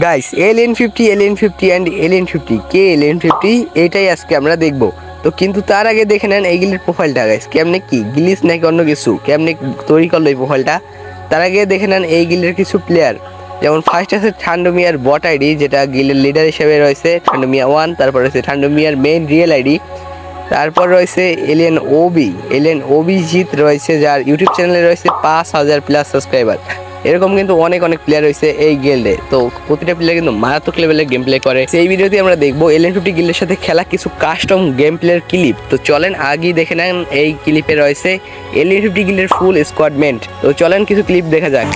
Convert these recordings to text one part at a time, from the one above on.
Guys alien fifty alien fifty and alien fifty K alien fifty এটাই আজকে আমরা দেখব। তো কিন্তু তার আগে দেখে নেন এই গিলের প্রোফাইলটা গাইস কেমনে কি? গিলিস নাকি অন্য কিছু? কেমনে তৈরি করল এই প্রোফাইলটা তার আগে দেখে নেন এই গিলের কিছু প্লেয়ার যেমন ফার্স্ট আছে ঠান্ডু মিয়ার বট আইডি যেটা গিলের লিডার হিসেবে রয়েছে ঠান্ডু মিয়া ওয়ান তারপর রয়েছে ঠান্ডু মিয়ার মেইন রিয়েল আইডি তারপর রয়েছে এলিয়েন ওবি এলিয়েন ওবি জিত রয়েছে, যার ইউটিউব চ্যানেলে রয়েছে পাঁচ হাজার প্লাস সাবস্ক্রাইবার এরকম কিন্তু অনেক অনেক প্লেয়ার রয়েছে এই গিল্ডে তো প্রতিটা প্লেয়ার কিন্তু মারাত্মক লেভেলের গেম প্লে করে। সেই ভিডিওতে আমরা দেখব এলেন ফিফটি গিল্ডের সাথে খেলা কিছু কাস্টম গেম প্লের ক্লিপ তো চলেন আগেই দেখে নেন এই ক্লিপে রয়েছে এলেন ফিফটি গিল্ডের ফুল স্কোয়াডমেন্ট তো চলেন কিছু ক্লিপ দেখা যাক।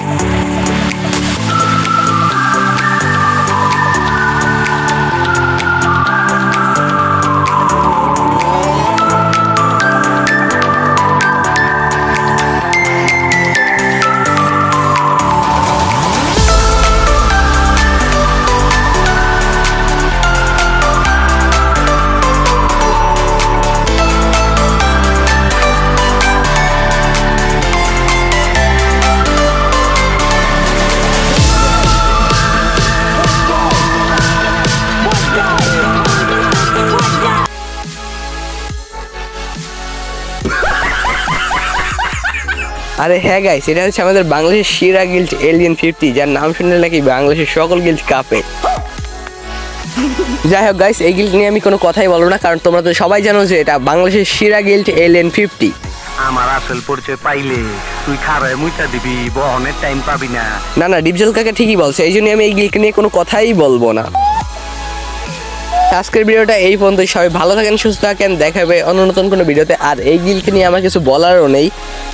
আরে হ্যাঁ গাইস এটা হচ্ছে আমাদের বাংলাদেশের শিরা গিল্ড এলিয়েন ফিফটি যার নাম শুনলে নাকি বাংলাদেশের সকল গিল্ড কাপে। যাই হোক গাইস এই গিল্ড নিয়ে আমি কোনো কথাই বলব না কারণ তোমরা তো সবাই জানো যে এটা বাংলাদেশের শিরা গিল্ড এলিয়েন ফিফটি আমার আসল পরিচয় পাইলে তুই খারায় মুইটা দিবি বহনের টাইম পাবি না। না না ডিপজল কাকা ঠিকই বলছে এই জন্য আমি এই গিল্ডকে নিয়ে কোনো কথাই বলব না। আজকের ভিডিওটা এই পর্যন্ত। সবাই ভালো থাকেন, সুস্থ থাকেন। দেখাবে অন্য নতুন কোনো ভিডিওতে। আর এই গিল্ডকে নিয়ে আমার কিছু বলারও নেই।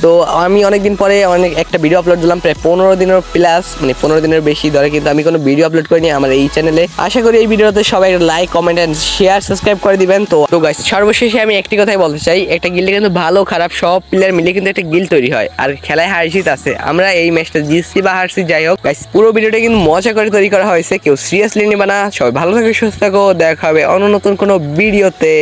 তো আমি অনেকদিন পরে অনেক একটা ভিডিও আপলোড দিলাম, প্রায় পনেরো দিনের প্লাস মানে পনেরো দিনের বেশি ধরে, কিন্তু আমি কোনো ভিডিও আপলোড করিনি আমার এই চ্যানেলে আশা করি এই ভিডিওতে সবাই like comment and share subscribe করে দিবেন। তো তো গাইস সর্বশেষে আমি একটি কথাই বলতে চাই। একটা গিল্ডে কিন্তু ভালো, খারাপ, সব প্লেয়ার মিলে কিন্তু একটা গিল তৈরি হয়। আর খেলায় হার জিত আছে। আমরা এই ম্যাচটা জিতছি বা হারছি, যাই হোক। গাইস পুরো ভিডিওটা কিন্তু মজা করে তৈরি করা হয়েছে। কেউ সিরিয়াসলি নেবে না। সবাই ভালো থাকে, সুস্থ থাকো। দেখা হবে অন্য নতুন কোনো ভিডিওতে।